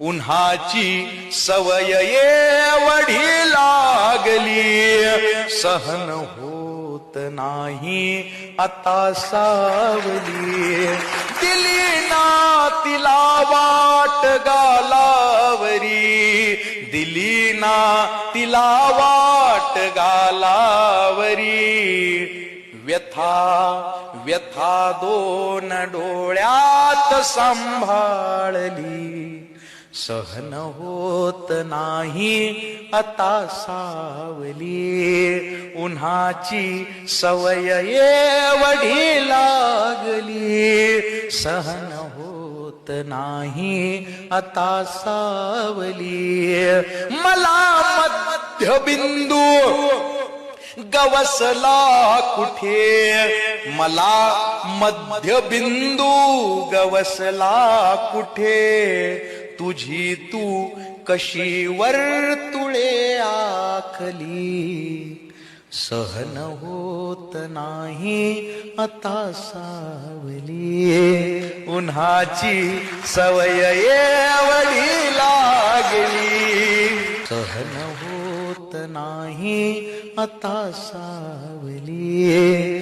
उन्हाची सवय वढी लागली. सहन होत नाही आता सावली. दिली ना तिला वाट गालावरी. दिली ना तिला वाट गालावरी. व्यथा व्यथा दोन डोळ्यात सांभाळ. सहन होत नाही. आता सावली उन्हाची सवय वढी लागली. सहन होत नाही. आता सावली. मला मध्यबिंदू गवसला कुठे? मला मध्यबिंदू गवसला कुठे? तुझी तू कशी वर्तुळे आखली? सहन होत नाही आता सावली. उन्हाची सवय एवढी लागली. सहन होत नाही आता सावली.